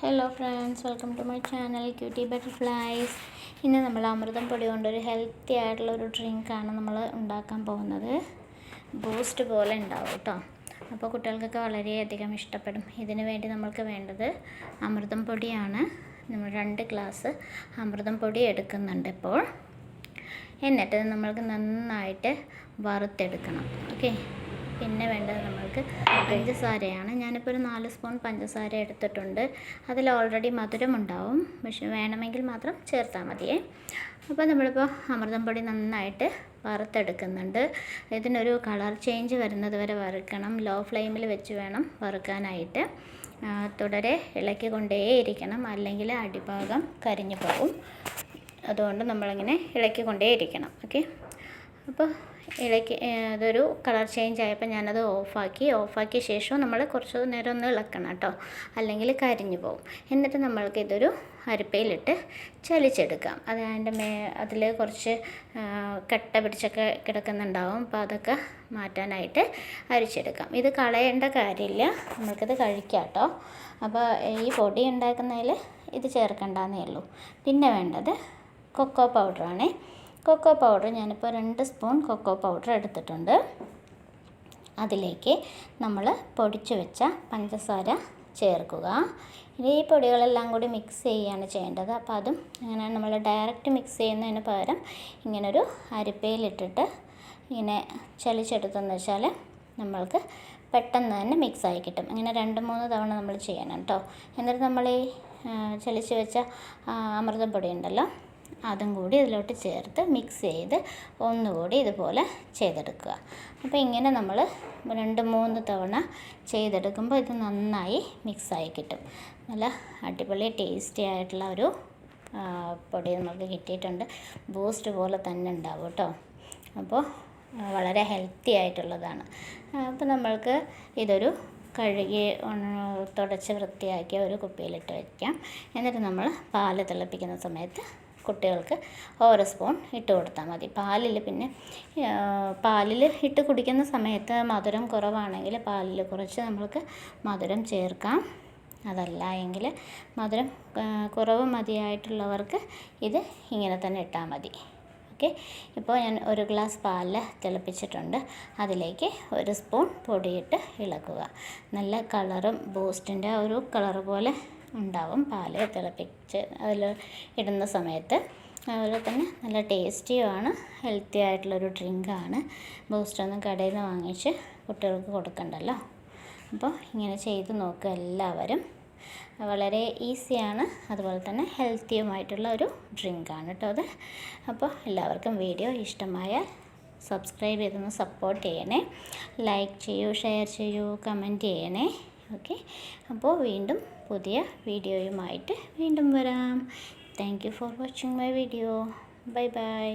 Hello friends welcome to my channel cutie butterflies ഇന്ന് നമ്മൾ അമൃതം പൊടി കൊണ്ടൊരു ഹെൽത്തി ആയിട്ടുള്ള ഒരു ഡ്രിങ്കാണ് നമ്മൾ ഉണ്ടാക്കാൻ പോകുന്നത്. ബൂസ്റ്റ് പോലെ ഉണ്ടാവും കേട്ടോ. അപ്പോൾ കുട്ടികൾക്കൊക്കെ വളരെയധികം ഇഷ്ടപ്പെടും. ഇതിന് വേണ്ടി നമ്മൾക്ക് വേണ്ടത് അമൃതം പൊടിയാണ്. നമ്മൾ രണ്ട് ഗ്ലാസ് അമൃതം പൊടി എടുക്കുന്നുണ്ട് ഇപ്പോൾ. എന്നിട്ട് നമ്മൾക്ക് നന്നായിട്ട് വറുത്തെടുക്കണം. ഓക്കെ പിന്നെ വേണ്ടത് നമ്മൾക്ക് പഞ്ചസാരയാണ്. ഞാനിപ്പോൾ ഒരു നാല് സ്പൂൺ പഞ്ചസാര എടുത്തിട്ടുണ്ട്. അതിൽ ഓൾറെഡി മധുരം ഉണ്ടാവും. പക്ഷെ വേണമെങ്കിൽ മാത്രം ചേർത്താൽ മതിയേ. അപ്പോൾ നമ്മളിപ്പോൾ അമൃതം പൊടി നന്നായിട്ട് വറുത്തെടുക്കുന്നുണ്ട്. ഇതിനൊരു കളർ ചേഞ്ച് വരുന്നത് വരെ വറുക്കണം. ലോ ഫ്ലെയിമിൽ വെച്ച് വേണം വറുക്കാനായിട്ട്. തുടരെ ഇളക്കി കൊണ്ടേയിരിക്കണം അല്ലെങ്കിൽ അടിഭാഗം കരിഞ്ഞു പോകും. അതുകൊണ്ട് നമ്മളിങ്ങനെ ഇളക്കി കൊണ്ടേയിരിക്കണം ഓക്കെ? അപ്പോൾ ഇളക്കി അതൊരു കളർ ചേഞ്ച് ആയപ്പോൾ ഞാനത് ഓഫാക്കി. ഓഫാക്കിയ ശേഷം നമ്മൾ കുറച്ച് നേരം ഒന്ന് ഇളക്കണം കേട്ടോ. അല്ലെങ്കിൽ കരിഞ്ഞു പോകും. എന്നിട്ട് നമ്മൾക്ക് ഇതൊരു അരിപ്പയിലിട്ട് ചലിച്ചെടുക്കാം. അത് അതിന്റെ മേ അതിൽ കുറച്ച് കട്ട പിടിച്ചൊക്കെ കിടക്കുന്നുണ്ടാവും. അപ്പോൾ അതൊക്കെ മാറ്റാനായിട്ട് അരിച്ചെടുക്കാം. ഇത് കളയേണ്ട കാര്യമില്ല. നമുക്കിത് കഴിക്കാം കേട്ടോ. അപ്പോൾ ഈ പൊടി ഉണ്ടാക്കുന്നതിൽ ഇത് ചേർക്കേണ്ടെന്നേ ഉള്ളൂ. പിന്നെ വേണ്ടത് കൊക്കോ പൗഡറാണേ. കൊക്കോ പൗഡർ ഞാനിപ്പോൾ രണ്ട് സ്പൂൺ കൊക്കോ പൗഡർ എടുത്തിട്ടുണ്ട്. അതിലേക്ക് നമ്മൾ പൊടിച്ചു വെച്ച പഞ്ചസാര ചേർക്കുക. ഇനി ഈ പൊടികളെല്ലാം കൂടി മിക്സ് ചെയ്യുകയാണ് ചെയ്യേണ്ടത്. അപ്പോൾ അതും അങ്ങനെ നമ്മൾ ഡയറക്റ്റ് മിക്സ് ചെയ്യുന്നതിന് പകരം ഇങ്ങനൊരു അരിപ്പയിലിട്ടിട്ട് ഇങ്ങനെ ചലിച്ചെടുത്തെന്ന് വെച്ചാൽ നമ്മൾക്ക് പെട്ടെന്ന് തന്നെ മിക്സ് ആയി കിട്ടും. ഇങ്ങനെ രണ്ട് മൂന്ന് തവണ നമ്മൾ ചെയ്യണം കേട്ടോ എന്നിട്ട് നമ്മൾ ഈ ചലിച്ച് വെച്ച അമൃതപ്പൊടി ഉണ്ടല്ലോ അതും കൂടി ഇതിലോട്ട് ചേർത്ത് മിക്സ് ചെയ്ത് ഒന്നുകൂടി ഇതുപോലെ ചെയ്തെടുക്കുക. അപ്പോൾ ഇങ്ങനെ നമ്മൾ രണ്ട് മൂന്ന് തവണ ചെയ്തെടുക്കുമ്പോൾ ഇത് നന്നായി മിക്സായി കിട്ടും. നല്ല അടിപൊളി ടേസ്റ്റി ആയിട്ടുള്ള ഒരു പൊടി നമുക്ക് കിട്ടിയിട്ടുണ്ട്. ബൂസ്റ്റ് പോലെ തന്നെ ഉണ്ടാവും കേട്ടോ. അപ്പോൾ വളരെ ഹെൽത്തി ആയിട്ടുള്ളതാണ്. അപ്പോൾ നമ്മൾക്ക് ഇതൊരു കഴുകി തുടച്ച് വൃത്തിയാക്കിയ ഒരു കുപ്പിയിലിട്ട് വയ്ക്കാം എന്നിട്ട് നമ്മൾ പാൽ തിളപ്പിക്കുന്ന സമയത്ത് കുട്ടികൾക്ക് ഓരോ സ്പൂൺ ഇട്ട് കൊടുത്താൽ മതി. പാലിൽ പിന്നെ പാലിൽ ഇട്ട് കുടിക്കുന്ന സമയത്ത് മധുരം കുറവാണെങ്കിൽ പാലിൽ കുറച്ച് നമ്മൾക്ക് മധുരം ചേർക്കാം. അതല്ല എങ്കിൽ മധുരം കുറവ് മതിയായിട്ടുള്ളവർക്ക് ഇത് ഇങ്ങനെ തന്നെ ഇട്ടാൽ മതി. ഓക്കെ? ഇപ്പോൾ ഞാൻ ഒരു ഗ്ലാസ് പാലിൽ തിളപ്പിച്ചിട്ടുണ്ട്. അതിലേക്ക് ഒരു സ്പൂൺ പൊടിയിട്ട് ഇളക്കുക. നല്ല കളറും ബൂസ്റ്റിന്റെ ഒരു കളർ പോലെ ഉണ്ടാവും. പാൽ തിളപ്പിച്ച് അതിൽ ഇടുന്ന സമയത്ത് അതുപോലെ തന്നെ നല്ല ടേസ്റ്റിയുമാണ്. ഹെൽത്തി ആയിട്ടുള്ളൊരു ഡ്രിങ്കാണ്. ബൂസ്റ്റൊന്നും കടയിൽ നിന്ന് വാങ്ങിച്ച് കുട്ടികൾക്ക് കൊടുക്കണ്ടല്ലോ? അപ്പോൾ ഇങ്ങനെ ചെയ്ത് നോക്കുക എല്ലാവരും. വളരെ ഈസിയാണ്. അതുപോലെ തന്നെ ഹെൽത്തിയുമായിട്ടുള്ള ഒരു ഡ്രിങ്കാണ് കേട്ടോ അത്. അപ്പോൾ എല്ലാവർക്കും വീഡിയോ ഇഷ്ടമായ സബ്സ്ക്രൈബ് ചെയ്തൊന്ന് സപ്പോർട്ട് ചെയ്യണേ. ലൈക്ക് ചെയ്യൂ ഷെയർ ചെയ്യൂ കമന്റ് ചെയ്യണേ. ഓക്കെ. അപ്പോൾ വീണ്ടും പുതിയ വീഡിയോയുമായിട്ട് വീണ്ടും വരാം. Thank you for watching my video bye bye